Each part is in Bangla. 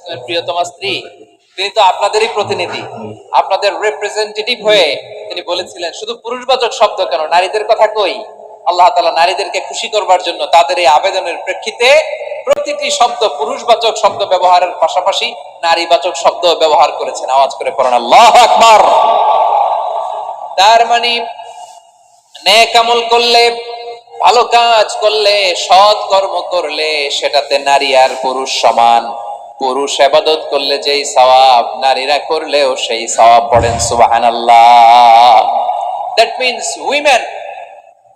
ইসলামের প্রিয়তমা স্ত্রী, তিনি তো আপনাদেরই প্রতিনিধি। আপনাদের রিপ্রেজেন্টেটিভ হয়ে তিনি বলেছিলেন, শুধু পুরুষবাচক শব্দ কেন? নারীদের কথা কই? আল্লাহ তাআলা নারীদেরকে খুশি করবার জন্য তাদের এই আবেদনের প্রেক্ষিতে প্রতিটি শব্দ পুরুষবাচক শব্দ ব্যবহারের পাশাপাশি নারীবাচক শব্দ ব্যবহার করেছেন। আওয়াজ করে পড়েন, আল্লাহ আকবার! তার মানে আমল করলে, ভালো কাজ করলে, সৎ কর্ম করলে সেটাতে নারী আর পুরুষ সমান। পুরুষ আবাদত করলে যেই সওয়াব, নারীরা করলেও সেই সওয়াব পড়েন, সুবহানাল্লাহ। That means women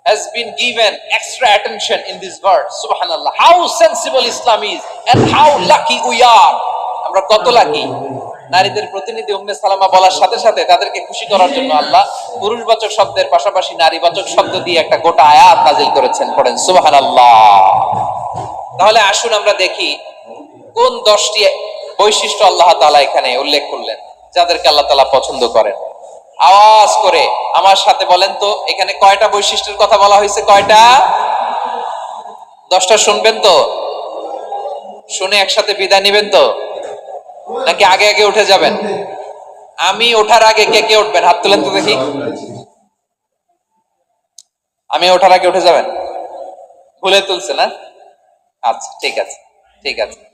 has been given extra attention in this verse subhanallah how sensible islam is and how lucky we are আমরা কত লাকি নারীদের প্রতিনিধি উম্মে সালামা বলার সাথে সাথে তাদেরকে খুশি করার জন্য আল্লাহ পুরুষবাচক শব্দের পাশাপাশি নারীবাচক শব্দ দিয়ে একটা গোটা আয়াত নাজিল করেছেন, পড়েন, সুবহানাল্লাহ। তাহলে আসুন আমরা দেখি কোন দশটি বৈশিষ্ট্য আল্লাহ তাআলা এখানে উল্লেখ করলেন, যাদেরকে আল্লাহ তালা পছন্দ করেন? আওয়াজ করে আমার সাথে বলেন তো, এখানে কয়টা বৈশিষ্ট্যের কথা বলা হয়েছে? কয়টা? দশটা শুনবেন তো? শুনে একসাথে বিদায় নেবেন তো? নাকি আগে আগে উঠে যাবেন? আমি ওঠার আগে কে কে উঠবেন? হাত তুলেন তো দেখি। আমি ওঠার আগে উঠে যাবেন? ভুলে তুলছে না? আচ্ছা ঠিক আছে ঠিক আছে।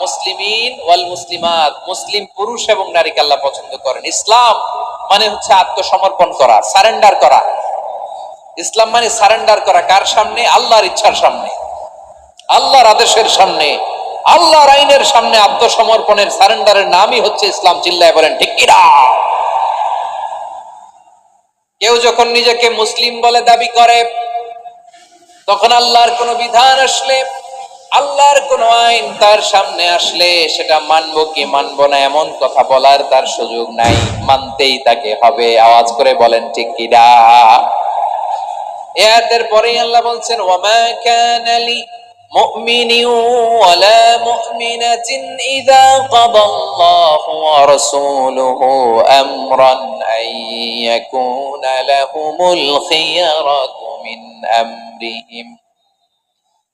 মুসলিমিন ওয়াল মুসলিমাত। মুসলিম পুরুষ এবং নারীকে আল্লাহ পছন্দ করেন। ইসলাম মানে হচ্ছে আত্মসমর্পণ করা, সারেন্ডার করা। ইসলাম মানে সারেন্ডার করা কার সামনে? আল্লাহর ইচ্ছার সামনে। আল্লাহর আদেশের সামনে। আল্লাহর আইনের সামনে আত্মসমর্পণের সারেন্ডারের নামই হচ্ছে ইসলাম। চিল্লায় বলেন, ঠিক কেউ যখন নিজেকে মুসলিম বলে দাবি করে, তখন আল্লাহর কোন বিধান আসলে আল্লাহর কোন আইন তার সামনে আসলে সেটা মানবো কি মানবো না এমন কথা বলার তার সুযোগ নাই। মানতেই তাকে হবে। আওয়াজ করে বলেন, ঠিক কিনা এয়াতের পরেই আল্লাহ বলছেন, ওয়ামা কানা লি মুমিন ওয়ালা মুমিনাতিন ইযা কাদাল্লাহু ওয়া রাসূলুহু আমরান আন ইয়াকুনা লাহুমুল খিয়ারাতু মিন আমরিহিম।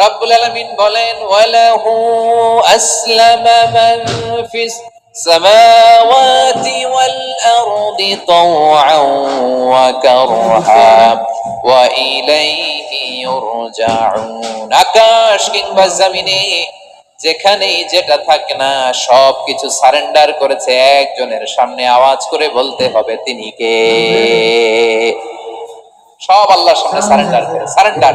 আলামিন বলেন, ওয়ালাহু আসলামা মান ফিস সামাওয়াতি ওয়াল আরদি ওয়া কারহা ওয়া ইলাইহি আকাশ কিংবা জমিনে যেখানেই যেটা থাকে না সব কিছু সারেন্ডার করেছে একজনের সামনে আওয়াজ করে বলতে হবে, তিনি কে? সব আল্লাহর সামনে সারেন্ডার করে, সারেন্ডার।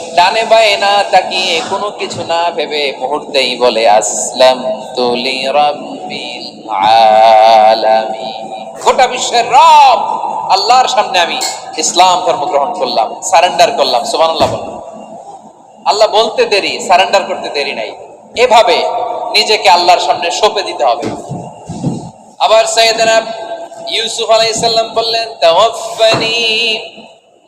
ডানে বায়ে না তাকিয়ে কোনো কিছু না ভেবে মুহূর্তেই বলে, আসলাম তুলি রাব্বিল আলামিন। গোটা বিশ্বের রব, আল্লাহর সামনে আমি ইসলাম ধর্ম গ্রহণ করলাম, সারেন্ডার করলাম, সুবহানাল্লাহ বললাম। আল্লাহ বলতে দেরি, সারেন্ডার করতে দেরি নাই। এভাবে নিজেকে আল্লাহর সামনে সঁপে দিতে হবে। আবার সাইয়েদনা ইউসুফ আলাইহিস সালাম বললেন তাওয়াফানি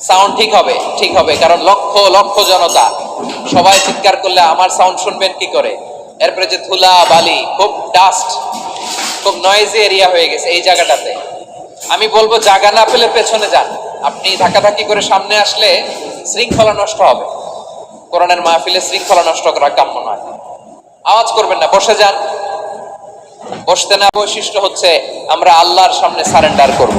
সাউন্ড ঠিক হবে ঠিক হবে, কারণ লক্ষ লক্ষ জনতা। সবাই চিৎকার করলে আমার সাউন্ড শুনবেন কি করে? এরপরে যে ধুলা, বালি, খুব ডাস্ট খুব নয়েজি এরিয়া হয়ে গেছে এই জায়গাটাতে। আমি বলব, জায়গা না পেলে পেছনে যান। আপনি ধাক্কাধাক্কি করে সামনে আসলে শৃঙ্খলা নষ্ট হবে। কোরআনের মাহফিলে শৃঙ্খলা নষ্ট করা কাম্য নয়। আওয়াজ করবেন না, বসে যান। বসতে না বৈশিষ্ট্য হচ্ছে, আমরা আল্লাহর সামনে সারেন্ডার করব।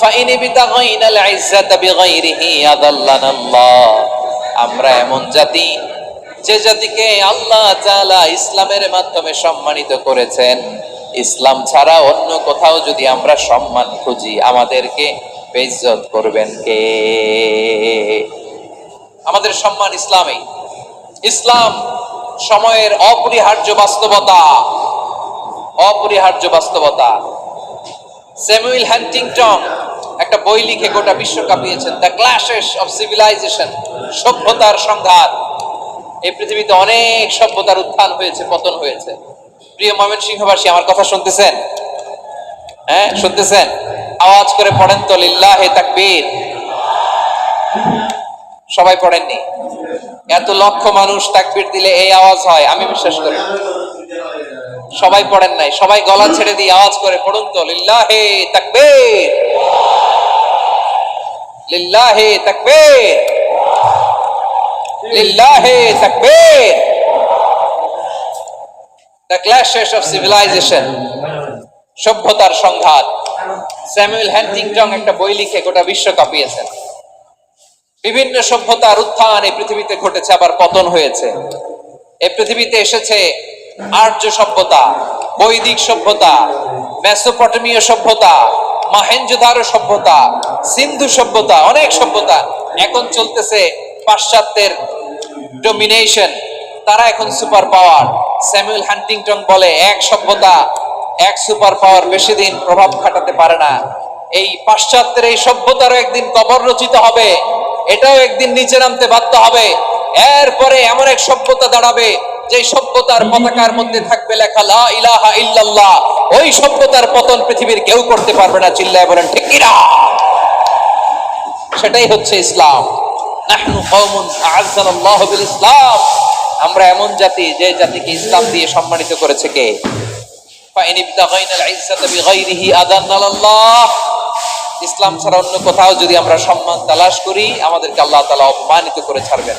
ফাইন বিতাগাইনা আল ইজ্জাতা বিগাইরিহি আদাল্লানা আল্লাহ। আমরা এমন জাতি যে জাতিকে আল্লাহ তাআলা ইসলামের মাধ্যমে সম্মানিত করেছেন। ইসলাম ছাড়া অন্য কোথাও যদি আমরা সম্মান খুঁজি, আমাদেরকে বেইজ্জত করবেন কে? আমাদের সম্মান ইসলামে। ইসলাম সময়ের অপরিহার্য বাস্তবতা। অপরিহার্য বাস্তবতা। স্যামুয়েল হ্যান্টিংটন একটা বই লিখে গোটা বিশ্ব কাঁপিয়েছেন। দ্য ক্লাশেস অফ সিভিলাইজেশন সভ্যতার সংঘাত। এই পৃথিবীতে অনেক সভ্যতার উত্থান হয়েছে, পতন হয়েছে। প্রিয় ময়মন সিংহবাসী আমার কথা শুনতেছেন? হ্যাঁ শুনতেছেন? আওয়াজ করে পড়েন তো, লিল্লাহে তাকবীর। সবাই পড়েননি? এত লক্ষ মানুষ তাকবীর দিলে এই আওয়াজ হয়, আমি বিশ্বাস করি। সবাই পড়েন নাই, সবাই গলা ছেড়ে দিয়ে আওয়াজ করে পড়ুন তো, লিল্লাহে তাকবীর। লিল্লাহে তাকবীর। লিল্লাহে তাকবীর। দ্য ক্ল্যাশেস অফ সিভিলাইজেশন সভ্যতার সংঘাত। স্যামুয়েল হ্যান্টিংটন একটা বই লিখে গোটা বিশ্ব কাঁপিয়েছেন। বিভিন্ন সভ্যতার উত্থান এই পৃথিবীতে ঘটেছে, আবার পতন হয়েছে। এই পৃথিবীতে এসেছে আর্য সভ্যতা, বৈদিক সভ্যতা, মেসোপটেমীয় সভ্যতা মাহেঞ্জোদারো সভ্যতা, সিন্ধু সভ্যতা, অনেক সভ্যতা এখন চলতেছে পাশ্চাত্যের ডোমিনেশন তারা এখন সুপার পাওয়ার স্যামুয়েল হান্টিংটন বলে, এক সভ্যতা, এক সুপার পাওয়ার বেশি দিন প্রভাব খাটাতে পারে না। এই পাশ্চাত্যের এই সভ্যতারও একদিন কবর রচিত হবে, এটাও একদিন নিচে নামতে বাধ্য হবে। এরপরে এমন এক সভ্যতা দাঁড়াবে যে সভ্যতার পতাকার মধ্যে থাকবে লেখা লা ইলাহা ইল্লাল্লাহ, ওই সভ্যতার পতন পৃথিবীর কেউ করতে পারবে না, চিল্লায় বলেন, ঠিক কিনা? সেটাই হচ্ছে ইসলাম। নাহনু কওমুন আ'আজ্জানাল্লাহু বিল ইসলাম। আমরা এমন জাতি, যে জাতিকে ইসলাম দিয়ে সম্মানিত করেছে কে? ফাইন ইবতাগাইনাল বিগাইরিহি ইসলাম ছাড়া অন্য কোথাও যদি আমরা সম্মান তালাশ করি, আমাদেরকে আল্লাহ তাআলা অপমানিত করে ছাড়বেন।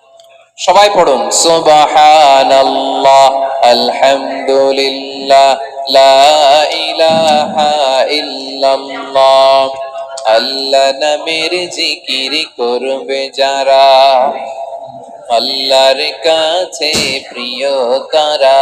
সবাই পড়ুন। সুবহানাল্লাহ আলহামদুলিল্লাহ লা ইলাহা ইল্লাল্লাহ করবে যারা আল্লাহর কাছে প্রিয় তারা।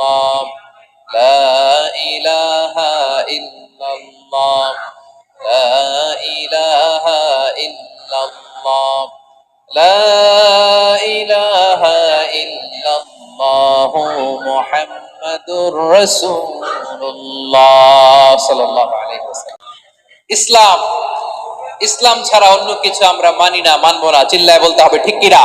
লা ইলাহা ইল্লাল্লাহ লা ইলাহা ইল্লাল্লাহ লা ইলাহা ইল্লাল্লাহ মুহাম্মাদুর রাসূলুল্লাহ সাল্লাল্লাহু আলাইহি ওয়াসাল্লাম ইসলাম ইসলাম ছাড়া অন্য কিছু আমরা মানি না, মানবো না, চিল্লায় বলতে হবে, ঠিক কিরা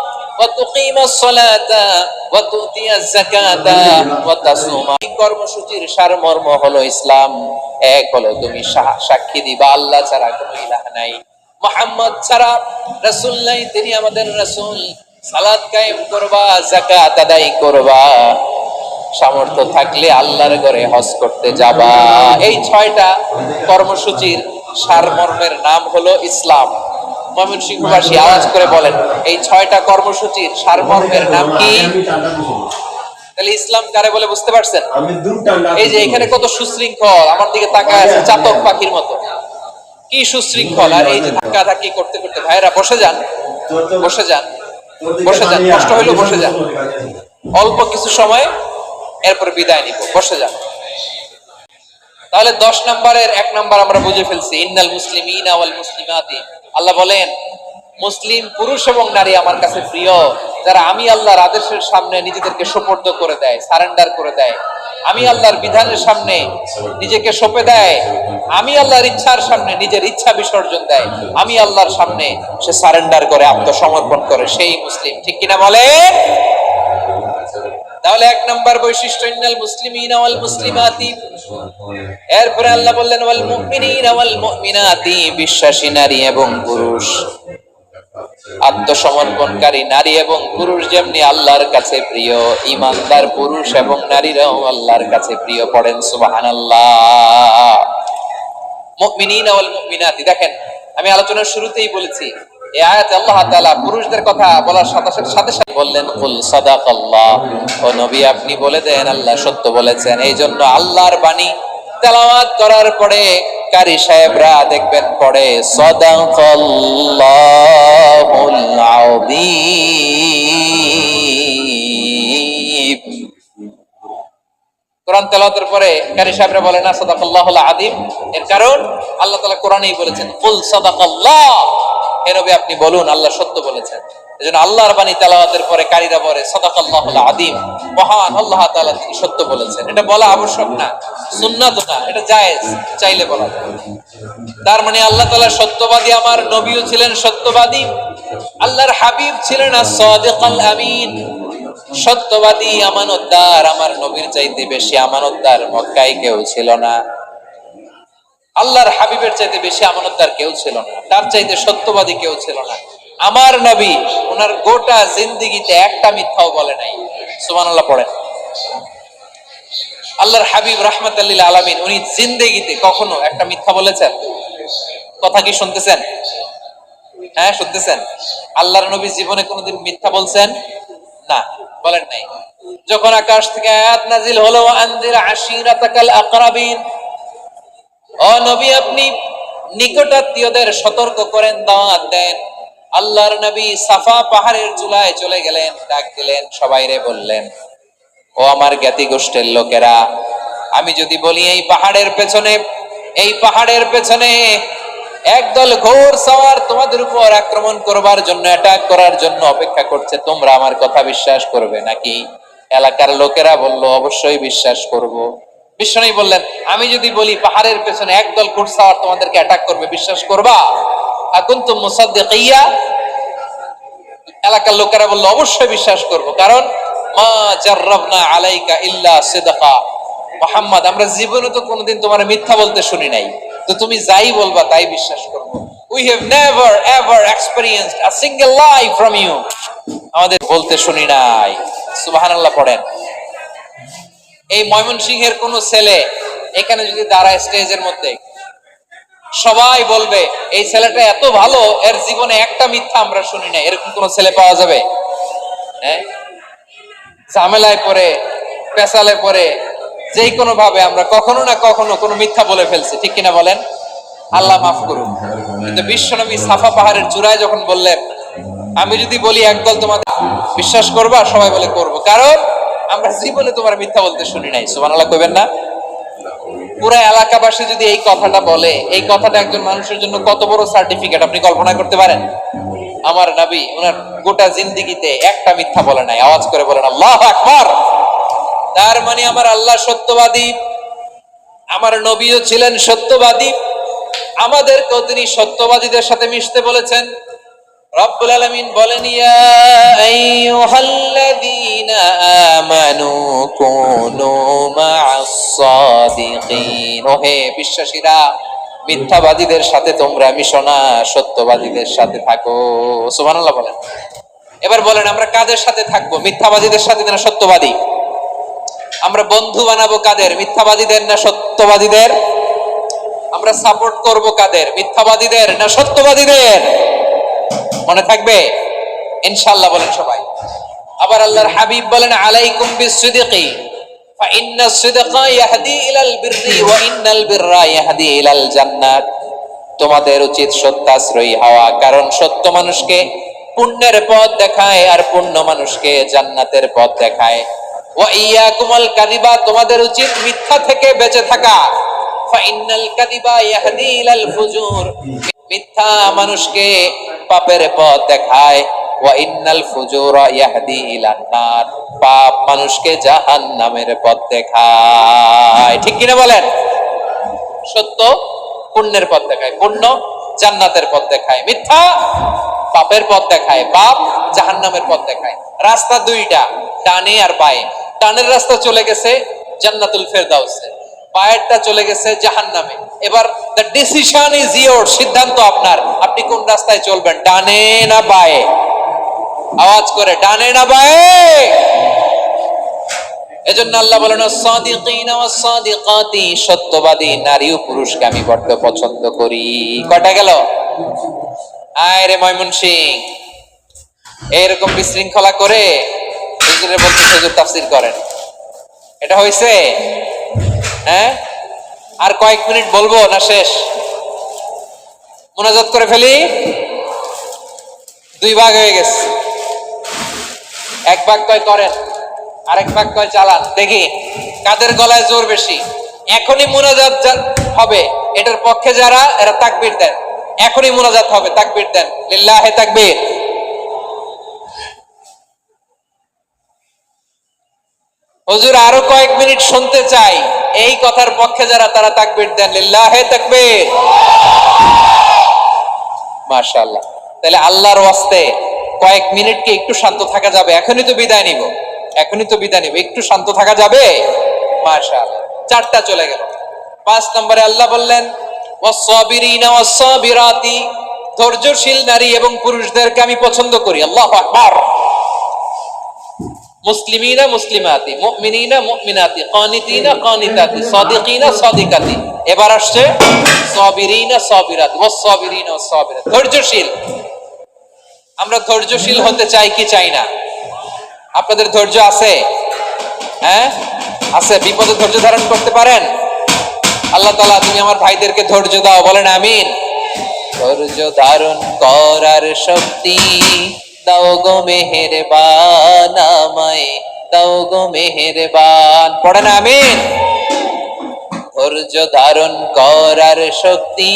কর্মসূচির হলো ইসলাম। এক হলো তুমি সাক্ষী দিবা, আল্লাহ ছাড়া কোনো ইলাহ নাই। মোহাম্মদ ছাড়া রসুল নাই, তিনি আমাদের রসুল। সালাদ কায়েম করবা জাকাত আদায় করবা। সামর্থ্য থাকলে আল্লাহর ঘরে হজ করতে যাবা। এই ছয়টা কর্মসূচির সারমর্মের নাম হলো ইসলাম। ময়মনসিংহবাসী আওয়াজ করে বলেন এই ছয়টা কর্মসূচির সারমর্মের নাম কি। তাহলে ইসলাম কারে বলে বুঝতে পারছেন? এই যে এখানে কত সুশৃঙ্খল আমার দিকে তাকায় আছে চাতক পাখির মতো। কি সুশৃঙ্খল আর এই যে ধাক্কা ধাক্কি করতে করতে ভাইরা বসে যান বসে যান বসে যান কষ্ট হইলেও বসে যান। অল্প কিছু সময় এরপরে বিদায় নিব বসে যান। তাহলে দশ নম্বরের এক নম্বর আমরা বুঝে ফেলছি ইন্নাল মুসলিমিন ওয়াল মুসলিমাতি। আল্লাহ বলেন, মুসলিম পুরুষ এবং নারী আমার কাছে প্রিয়। যারা আমি আল্লাহর আদেশের সামনে নিজেদেরকে সোপর্দ করে দেয়, সারেন্ডার করে দেয়, আমি আল্লাহর বিধানের সামনে নিজেকে সঁপে দেয়, আমি আল্লাহর ইচ্ছার সামনে নিজের ইচ্ছা বিসর্জন দেয়, আমি আল্লাহর সামনে সে সারেন্ডার করে আত্মসমর্পণ করে সেই মুসলিম। ঠিক কিনা বলে তাহলে এক নম্বর বৈশিষ্ট্য, ইন্নাল মুসলিমিনা ওয়াল মুসলিমাতি এরপরে আল্লাহ বললেন, ওয়াল মুমিনিনা ওয়াল মুমিনাতি বিশ্বাসী নারী এবং পুরুষ। আত্মসমর্পণকারী নারী এবং পুরুষ যেমনি আল্লাহর কাছে প্রিয়, ইমানদার পুরুষ এবং নারীরাও আল্লাহর কাছে প্রিয় পড়েন, সুবহানাল্লাহ। মুমিনিনা ওয়াল মুমিনাতি, দেখেন, আমি আলোচনার শুরুতেই বলেছি এই আয়াতে আল্লাহ তাআলা পুরুষদের কথা বলার সাথে সাথে সাথে বললেন, কুল সাদাকাল্লাহ। ও নবী, আপনি বলে আল্লাহ সত্য বলেছেন। এই জন্য আল্লাহর বাণী তেলাওয়াত করার পরে কারি সাহেবরা দেখবেন পড়ে, সদাকাল্লাহুল আযীম। কোরআন তেলাওয়াতের পরে কারি সাহেবরা বলে, না, সদাকাল্লাহুল আযীম। এর কারণ আল্লাহ তাআলা কোরআনেই বলেছেন, কুল সাদাকাল্লাহ। নবী, আপনি বলুন, আল্লাহ সত্য বলেছেন। এজন্য আল্লাহর বাণী তেলাওয়াতের পরে কারীরা বলে, সদাকাল্লাহুল আযীম। মহান আল্লাহ তিনি সত্য বলেছেন। এটা বলা আবশ্যক না, সুন্নাত না, এটা জায়েজ, চাইলে বলা যায়। তার মানে আল্লাহ তাআলা সত্যবাদী, আমার নবীও ছিলেন সত্যবাদী, আল্লাহর হাবিব ছিলেন আমিন। সত্যবাদী আমানতদার আমার নবীর চাইতে বেশি আমানতদার মক্কায় কেউ ছিল না। আল্লাহর হাবিবের চাইতে বেশি আমানতদার কেউ ছিল না। তার চাইতে সত্যবাদী কেউ ছিল না। আমার নবী, ওনার গোটা জিন্দিগিতে একটা মিথ্যাও বলে নাই। সুবহানাল্লাহ, পড়েন। আল্লাহর হাবিব রাহমাতাল্লিল আলামিন, উনি জিন্দেগিতে কখনো একটা মিথ্যা বলেছেন? কথা কি শুনতেছেন? হ্যাঁ শুনতেছেন। আল্লাহর নবী জীবনে কোনোদিন মিথ্যা বলছেন? না। বলেন নাই। যখন আকাশ থেকে আয়াত নাজিল হলো আনজির আশিরাতাকাল আকরাবিন ও নবী, আপনি নিকটাত্মীয়দের সতর্ক করেন, দাওয়াত দেন। আল্লাহর নবী সাফা পাহাড়ের চূড়ায় চলে গেলেন, ডাক দিলেন সবাইরে বললেন, ও আমার জ্ঞাতি গোষ্ঠীর লোকেরা, আমি যদি বলি এই পাহাড়ের পেছনে, এই পাহাড়ের পেছনে একদল ঘোর সওয়ার তোমাদের উপর আক্রমণ করবার জন্য অ্যাটাক করার জন্য অপেক্ষা করছে। তোমরা আমার কথা বিশ্বাস করবে নাকি? এলাকার লোকেরা বলল, অবশ্যই বিশ্বাস করব। বিশ্বনবী বললেন, আমি যদি বলি পাহাড়ের পেছনে একদল ঘোর সওয়ার তোমাদেরকে অ্যাটাক করবে, বিশ্বাস করবা? আকুন তো মুসাদ্দিকিয়া। এলাকার লোকেরা বলল, অবশ্যই বিশ্বাস করব, কারণ মা জাররাবনা আলাইকা ইল্লা সিদকা। মোহাম্মদ, আমরা জীবনে তো কোনোদিন তোমার মিথ্যা বলতে শুনি নাই। তো তুমি যাই বলবা, তাই বিশ্বাস করব। We have never ever experienced a single lie from you আমাদের বলতে শুনি নাই। সুবহানাল্লাহ পড়েন। এই ময়মনসিংহের কোন ছেলে এখানে যদি দাঁড়ায় স্টেজের মধ্যে, সবাই বলবে, এই ছেলেটা এত ভালো, এর জীবনে একটা মিথ্যা আমরা শুনি না এরকম কোন ছেলে পাওয়া যাবে? হ্যাঁ? ঝামেলায় পরে পেশালে পড়ে যেই কোনো ভাবে আমরা কখনো না কখনো কোনো মিথ্যা বলে ফেলছি, ঠিক কিনা বলেন? আল্লাহ মাফ করুন। কিন্তু বিশ্বনবী সাফা পাহাড়ের চূড়ায় যখন বললেন, আমি যদি বলি একদল তোমাদের বিশ্বাস করবা? সবাই বলে, করব। কারণ আমরা জীবনে তোমার মিথ্যা বলতে শুনি নাই, সুবহানাল্লাহ কইবেন না? পুরো এলাকাবাসী যদি এই কথাটা বলে, এই কথাটা একজন মানুষের জন্য কত বড় সার্টিফিকেট আপনি কল্পনা করতে পারেন? আমার নবী, ওনার গোটা জিন্দিগিতে একটা মিথ্যা বলে নাই। আওয়াজ করে বলেন, আল্লাহ আকবার! তার মানে আমার আল্লাহ সত্যবাদী, আমার নবীও ছিলেন সত্যবাদী, আমাদেরকেও তিনি সত্যবাদীদের সাথে মিশতে বলেছেন। রব্বুল আলামিন বলেন বিশ্বাসীরা, মিথ্যাবাদীদের সাথে তোমরা মিশো না, সত্যবাদীদের সাথে থাকো। সুবহানাল্লাহ বলেন। এবার বলেন, আমরা কাদের সাথে থাকব? মিথ্যাবাদীদের সাথে সত্যবাদী। আমরা বন্ধু বানাবো কাদের মিথ্যাবাদীদের না সত্যবাদীদের আমরা সাপোর্ট করব কাদের মিথ্যাবাদীদের না সত্যবাদীদের মনে থাকবে ইনশাআল্লাহ বলেন সবাই আবার আল্লাহর হাবিব বলেন আলাইকুম বিসিদিকি فإن الصدق يهدي إلى البر وإن البر يهدي إلى الجنة তোমাদের উচিত সত্যাশ্রয়ী হওয়া কারণ সত্য মানুষকে পুণ্যের পথ দেখায় আর পুণ্য মানুষকে জান্নাতের পথ দেখায় তোমাদের উচিত মিথ্যা থেকে বেঁচে থাকা। মিথ্যা মানুষকে পাপের পথ দেখায়। জাহান্নামের পথ দেখায়। ঠিক কিনা বলেন? সত্য? পুণ্যের পথ দেখায়। পুণ্য জান্নাতের পথ দেখায়। মিথ্যা পাপের পথ দেখায়। জাহান্নামের পথ দেখায়। রাস্তা দুইটা, ডানে আর বায়ে। ডানের রাস্তা চলে গেছে জান্নাতুল ফেরদাউসে, বায়েরটা চলে গেছে জাহান্নামে। এবার দ্য ডিসিশন ইজ ইয়োর সিদ্ধান্ত আপনার, আপনি কোন রাস্তায় চলবেন, ডানে না বায়ে? আওয়াজ করে, ডানে না বায়ে? এজন্য আল্লাহ বলেন, সাদিকিনা ওয়াস সাদিকাতি, সত্যবাদী নারী ও পুরুষকে আমি বড্ড পছন্দ করি। কটা গেল? আয় রে ময়মনসিং এরকম বিশৃঙ্খলা করে হুজুরে বলতে হুজুর তাফসীর করেন। এটা হইছে? হ্যাঁ? আর কয়েক মিনিট বলব না শেষ? মোনাজাত করে ফেলি? দুই ভাগ হয়ে গেছে। এক ভাগ কয় করেন, আরেক ভাগ কয় চালান। দেখি, কাদের গলায় জোর বেশি? এখনই মোনাজাত হবে, এটার পক্ষে যারা, এরা তাকবির দেন। এখনই মোনাজাত হবে, তাকবির দেন। লিল্লাহে তাকবীর। হুজুর, আরও কয়েক মিনিট শুনতে চাই। এই কথার পক্ষে যারা, তারা তাকবির দেন। লিল্লাহে তাকবীর। মাশাআল্লাহ। তাহলে আল্লাহর ওয়াস্তে কয়েক মিনিট কি একটু শান্ত থাকা যাবে? এখনই তো বিদায় নিব। এখনই তো বিদায় নিব। একটু শান্ত থাকা যাবে? মাশাআল্লাহ। চারটা চলে গেল। পাঁচ নম্বরে আল্লাহ বললেন, ওয়াসসাবিরিনা ওয়াসসাবিরাতি। ধৈর্যশীল নারী এবং পুরুষদেরকে আমি পছন্দ করি। আল্লাহু আকবার। মুসলিমিনা মুসলিমাতি, মুমিনিনা মুমিনাতি, কানিতিনা কানিতাতি, সাদিকিনা সাদিকাতি। এবার আসছে সাবিরিনা সাবিরাত ওয়াস সাবিরিনা ওয়াস সাবিরাত ধৈর্যশীল। আমরা ধৈর্যশীল হতে চাই কি চাই না? আপনাদের ধৈর্য আছে? হ্যাঁ? আছে। বিপদে ধৈর্য ধারণ করতে পারেন? আল্লাহ তাআলা, তুমি আমার ভাইদেরকে ধৈর্য দাও, বলেন আমিন। ধৈর্য ধারণ করার শক্তি দাও গো মেহেরবান আমায়, দাও গো মেহেরবান। পড়েন, আমিন। ধৈর্য ধারণ করার শক্তি,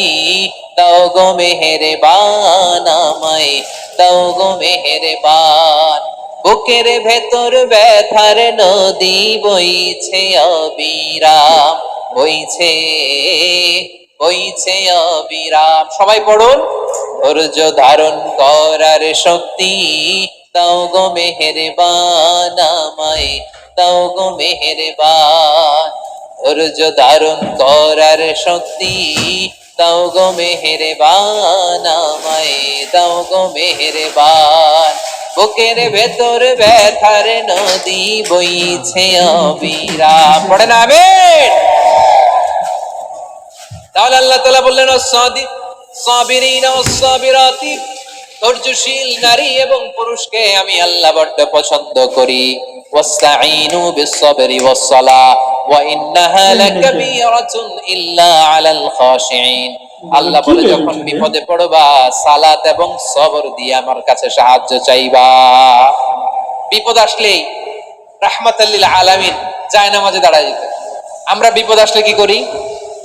দাও গো মেহেরবান আমায়, দাও গো মেহেরবান। বুকের ভেতর ব্যথার নদী বইছে অবিরাম, বইছে বইছে অবিরাম। সবাই পড়ুন। ধৈর্য ধারণ করার শক্তি। তাও গো মেহেরবান আমায়। দাও গো মেহেরবান। ধৈর্য ধারণ করার শক্তি। তাও গো মেহেরবান আমায়। দাও গো মেহেরবান। বুকের ভেতর ব্যথার নদী বইছে অবিরাম। পড়ে না তাহলে আল্লাহ তাআলা বললেন ধৈর্যশীল নারী এবং পুরুষকে আমি আল্লাহ বড্ড পছন্দ করি। ওয়াস্তাঈনু বিস-সাবরি ওয়াস-সালাহ ওয়া ইন্নাহা লাকাবীরাতুন ইল্লা আলাল খাশিঈন। আল্লাহ বলে যখন বিপদে পড়বা সালাত এবং সবর দিয়ে আমার কাছে সাহায্য চাইবা। বিপদ আসলেই রাহমাতাল্লিল আলামিন যায় নামাজে দাঁড়ায় যেত। আমরা বিপদ আসলে কি করি?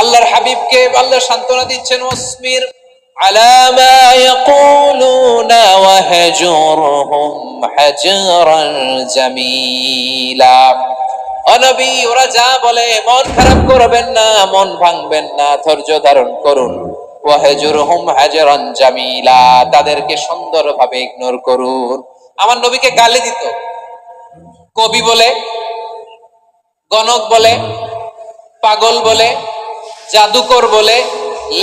আল্লাহর হাবিবকে আল্লাহ সান্ত্বনা দিচ্ছেন ওসমির আলামা ইয়াকুলুনা ওয়াহজুরহুম হাজরান জামিলা। অনবী ওরা যা বলে, মন খারাপ করবেন না, মন ভাঙবেন না, ধৈর্য ধারণ করুন। ওয়াহজুরহুম হাজরান জামিলা, তাদেরকে সুন্দরভাবে ইগনোর করুন। আমার নবীকে গালি দিত। কবি বলে, গণক বলে, পাগল বলে জাদুকর বলে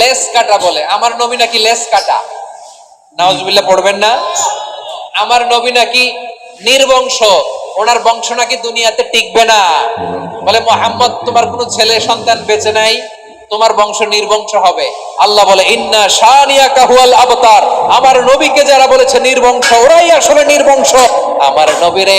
লেস কাটা বলে। আমার নবী নাকি লেস কাটা? নাউজুবিল্লাহ, পড়বেন না? আমার নবী নাকি নির্বংশ? ওনার বংশ নাকি দুনিয়াতে টিকবে না। বলে, মোহাম্মদ, তোমার কোনো ছেলে সন্তান বেঁচে নাই, তোমার বংশ নির্বংশ হবে। আল্লাহ বলে, ইন্না শানিয়া কাহুয়াল আবতার। আমার নবীকে যারা বলেছে নির্বংশ, ওরাই আসলে নির্বংশ। আমার নবীরে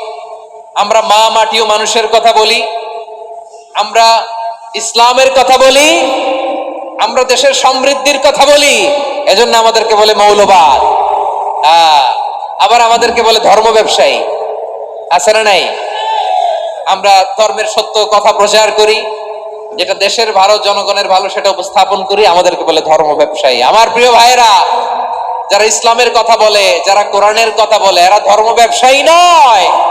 আমরা মা মাটি ও মানুষের কথা বলি আমরা ইসলামের কথা বলি আমরা দেশের সমৃদ্ধির কথা বলি এজন্য আমাদেরকে বলে মৌলবাদ। আহ, আবার আমাদেরকে বলে ধর্ম ব্যবসায়ী। আছে না নাই? আমরা ধর্মের সত্য কথা প্রচার করি যেটা দেশের ভালো জনগণের ভালো সেটা উপস্থাপন করি আমাদেরকে বলে ধর্ম ব্যবসায়ী। আমার প্রিয় ভাইরা যারা ইসলামের কথা বলে যারা কোরআনের কথা বলে এরা ধর্ম ব্যবসায়ী নয়।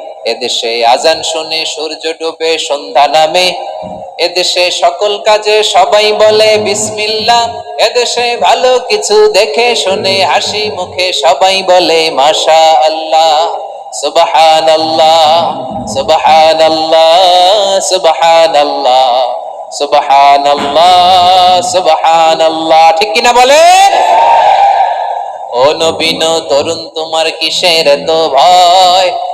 এদেশে আজান শুনে সূর্য ডুবে সন্ধ্যা নামে, এদেশে সকল কাজে সবাই বলে বিসমিল্লাহ, এদেশে ভালো কিছু দেখে শুনে হাসি মুখে সবাই বলে মাশা আল্লাহ সুবহান আল্লাহ সুবহান আল্লাহ সুবহান আল্লাহ সুবহান আল্লাহ সুবহান আল্লাহ ঠিক কিনা বলেন ও নবীন, তরুণ, তোমার কিসের তো ভয়?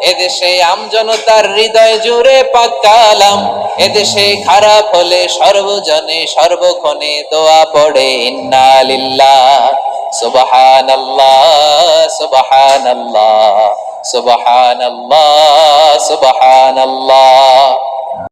এদেশে আমজনতার হৃদয় জুড়ে পাকালাম এদেশে খারাপ হলে সর্বজনে সর্বক্ষণে দোয়া পড়ে, ইন্না আল্লাহ সুবহানাল্লাহ সুবহানাল্লাহ সুবহানাল্লাহ সুবহানাল্লাহ।